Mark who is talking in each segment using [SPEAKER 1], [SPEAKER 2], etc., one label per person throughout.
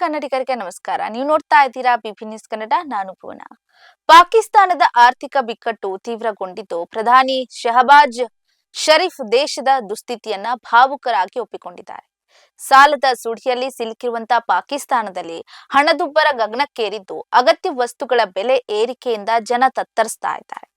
[SPEAKER 1] ಕನ್ನಡಿಗರಿಗೆ ನಮಸ್ಕಾರ. ನೀವು ನೋಡ್ತಾ ಇದ್ದೀರಾ ಬಿಪಿ ನ್ಯೂಸ್ ಕನ್ನಡ, ನಾನು ಭುವನ ಪಾಕಿಸ್ತಾನದ ಆರ್ಥಿಕ ಬಿಕ್ಕಟ್ಟು ತೀವ್ರಗೊಂಡಿದ್ದು. ಪ್ರಧಾನಿ ಶಹಬಾಜ್ ಶರೀಫ್ ದೇಶದ ದುಸ್ಥಿತಿಯನ್ನ ಭಾವುಕರಾಗಿ ಒಪ್ಪಿಕೊಂಡಿದ್ದಾರೆ. ಸಾಲದ ಸುಡಿಯಲ್ಲಿ ಸಿಲುಕಿರುವಂತಹ ಪಾಕಿಸ್ತಾನದಲ್ಲಿ ಹಣದುಬ್ಬರ ಗಗನಕ್ಕೇರಿದ್ದು, ಅಗತ್ಯ ವಸ್ತುಗಳ ಬೆಲೆ ಏರಿಕೆಯಿಂದ ಜನ ತತ್ತರಿಸ್ತಾ ಇದ್ದಾರೆ.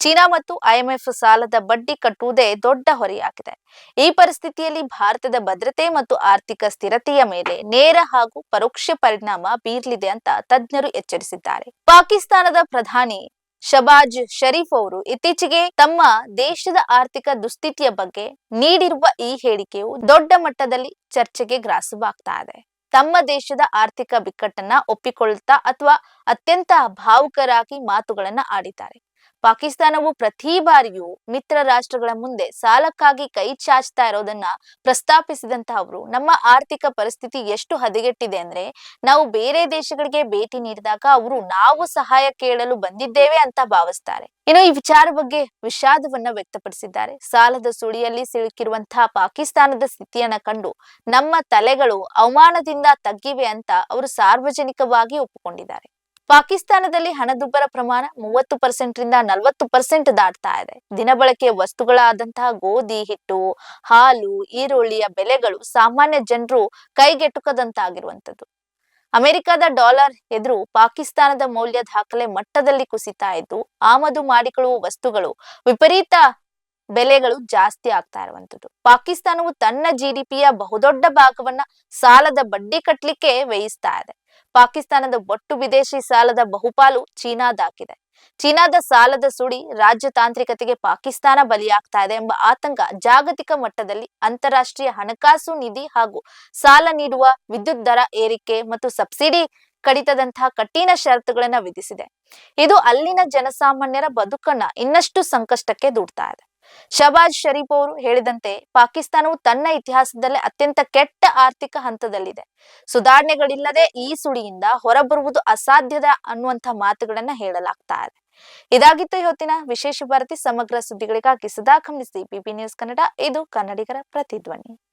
[SPEAKER 1] ಚೀನಾ ಮತ್ತು ಐಎಂಎಫ್ ಸಾಲದ ಬಡ್ಡಿ ಕಟ್ಟುವುದೇ ದೊಡ್ಡ ಹೊರೆಯಾಗಿದೆ. ಈ ಪರಿಸ್ಥಿತಿಯಲ್ಲಿ ಭಾರತದ ಭದ್ರತೆ ಮತ್ತು ಆರ್ಥಿಕ ಸ್ಥಿರತೆಯ ಮೇಲೆ ನೇರ ಹಾಗೂ ಪರೋಕ್ಷ ಪರಿಣಾಮ ಬೀರಲಿದೆ ಅಂತ ತಜ್ಞರು ಎಚ್ಚರಿಸಿದ್ದಾರೆ. ಪಾಕಿಸ್ತಾನದ ಪ್ರಧಾನಿ ಶಬಾಜ್ ಶರೀಫ್ ಅವರು ಇತ್ತೀಚೆಗೆ ತಮ್ಮ ದೇಶದ ಆರ್ಥಿಕ ದುಸ್ಥಿತಿಯ ಬಗ್ಗೆ ನೀಡಿರುವ ಈ ಹೇಳಿಕೆಯು ದೊಡ್ಡ ಮಟ್ಟದಲ್ಲಿ ಚರ್ಚೆಗೆ ಗ್ರಾಸವಾಗ್ತಾ ಇದೆ. ತಮ್ಮ ದೇಶದ ಆರ್ಥಿಕ ಬಿಕ್ಕಟ್ಟನ್ನ ಒಪ್ಪಿಕೊಳ್ಳುತ್ತಾ ಅಥವಾ ಅತ್ಯಂತ ಭಾವುಕರಾಗಿ ಮಾತುಗಳನ್ನ ಆಡಿದ್ದಾರೆ. ಪಾಕಿಸ್ತಾನವು ಪ್ರತಿ ಬಾರಿಯೂ ಮಿತ್ರ ರಾಷ್ಟ್ರಗಳ ಮುಂದೆ ಸಾಲಕ್ಕಾಗಿ ಕೈ ಚಾಚ್ತಾ ಇರೋದನ್ನ ಪ್ರಸ್ತಾಪಿಸಿದಂತ ಅವರು, ನಮ್ಮ ಆರ್ಥಿಕ ಪರಿಸ್ಥಿತಿ ಎಷ್ಟು ಹದಗೆಟ್ಟಿದೆ ಅಂದ್ರೆ ನಾವು ಬೇರೆ ದೇಶಗಳಿಗೆ ಭೇಟಿ ನೀಡಿದಾಗ ಅವರು ನಾವು ಸಹಾಯ ಕೇಳಲು ಬಂದಿದ್ದೇವೆ ಅಂತ ಭಾವಿಸ್ತಾರೆ. ಇನ್ನು ಈ ವಿಚಾರ ಬಗ್ಗೆ ವಿಷಾದವನ್ನ ವ್ಯಕ್ತಪಡಿಸಿದ್ದಾರೆ. ಸಾಲದ ಸುಳಿಯಲ್ಲಿ ಸಿಲುಕಿರುವಂತಹ ಪಾಕಿಸ್ತಾನದ ಸ್ಥಿತಿಯನ್ನ ಕಂಡು ನಮ್ಮ ತಲೆಗಳು ಅವಮಾನದಿಂದ ತಗ್ಗಿವೆ ಅಂತ ಅವರು ಸಾರ್ವಜನಿಕವಾಗಿ ಒಪ್ಪಿಕೊಂಡಿದ್ದಾರೆ. ಪಾಕಿಸ್ತಾನದಲ್ಲಿ ಹಣದುಬ್ಬರ ಪ್ರಮಾಣ ಮೂವತ್ತು ಪರ್ಸೆಂಟ್ ರಿಂದ ನಲವತ್ತು ಪರ್ಸೆಂಟ್ ದಾಟ್ತಾ ಇದೆ. ದಿನಬಳಕೆಯ ವಸ್ತುಗಳಾದಂತಹ ಗೋಧಿ, ಹಿಟ್ಟು, ಹಾಲು, ಈರುಳ್ಳಿಯ ಬೆಲೆಗಳು ಸಾಮಾನ್ಯ ಜನರು ಕೈಗೆಟುಕದಂತಾಗಿರುವಂತದ್ದು ಅಮೆರಿಕದ ಡಾಲರ್ ಎದುರು ಪಾಕಿಸ್ತಾನದ ಮೌಲ್ಯ ದಾಖಲೆ ಮಟ್ಟದಲ್ಲಿ ಕುಸಿತಾ ಇದ್ದು, ಆಮದು ಮಾಡಿಕೊಳ್ಳುವ ವಸ್ತುಗಳು ವಿಪರೀತ ಬೆಲೆಗಳು ಜಾಸ್ತಿ ಆಗ್ತಾ ಇರುವಂತದ್ದು ಪಾಕಿಸ್ತಾನವು ತನ್ನ ಜಿಡಿಪಿಯ ಬಹುದೊಡ್ಡ ಭಾಗವನ್ನ ಸಾಲದ ಬಡ್ಡಿ ಕಟ್ಟಲಿಕ್ಕೆ ವ್ಯಯಿಸ್ತಾ ಇದೆ. ಪಾಕಿಸ್ತಾನದ ಒಟ್ಟು ವಿದೇಶಿ ಸಾಲದ ಬಹುಪಾಲು ಚೀನಾದಾಕಿದೆ ಚೀನಾದ ಸಾಲದ ಸುಡಿ ರಾಜ್ಯ ತಾಂತ್ರಿಕತೆಗೆ ಪಾಕಿಸ್ತಾನ ಬಲಿಯಾಗ್ತಾ ಇದೆ ಎಂಬ ಆತಂಕ ಜಾಗತಿಕ ಮಟ್ಟದಲ್ಲಿ ಅಂತಾರಾಷ್ಟ್ರೀಯ ಹಣಕಾಸು ನಿಧಿ ಹಾಗೂ ಸಾಲ ನೀಡುವ ವಿದ್ಯುತ್ ದರ ಏರಿಕೆ ಮತ್ತು ಸಬ್ಸಿಡಿ ಕಡಿತದಂತಹ ಕಠಿಣ ಷರತ್ತುಗಳನ್ನ ವಿಧಿಸಿದೆ. ಇದು ಅಲ್ಲಿನ ಜನಸಾಮಾನ್ಯರ ಬದುಕನ್ನ ಇನ್ನಷ್ಟು ಸಂಕಷ್ಟಕ್ಕೆ ದೂಡ್ತಾ ಇದೆ. ಶಬಾಜ್ ಶರೀಫ್ ಅವರು ಹೇಳಿದಂತೆ ಪಾಕಿಸ್ತಾನವು ತನ್ನ ಇತಿಹಾಸದಲ್ಲೇ ಅತ್ಯಂತ ಕೆಟ್ಟ ಆರ್ಥಿಕ ಹಂತದಲ್ಲಿದೆ. ಸುಧಾರಣೆಗಳಿಲ್ಲದೆ ಈ ಸುಳಿಯಿಂದ ಹೊರಬರುವುದು ಅಸಾಧ್ಯದ ಅನ್ನುವಂತಹ ಮಾತುಗಳನ್ನ ಹೇಳಲಾಗ್ತಾ ಇದೆ. ಇದಾಗಿತ್ತು ಇವತ್ತಿನ ವಿಶೇಷ ಭಾರತಿ ಸಮಗ್ರ ಸುದ್ದಿಗಳಿಗಾಗಿ ಸದಾ ಗಮನಿಸಿ ಬಿಬಿ ನ್ಯೂಸ್ ಕನ್ನಡ. ಇದು ಕನ್ನಡಿಗರ ಪ್ರತಿಧ್ವನಿ.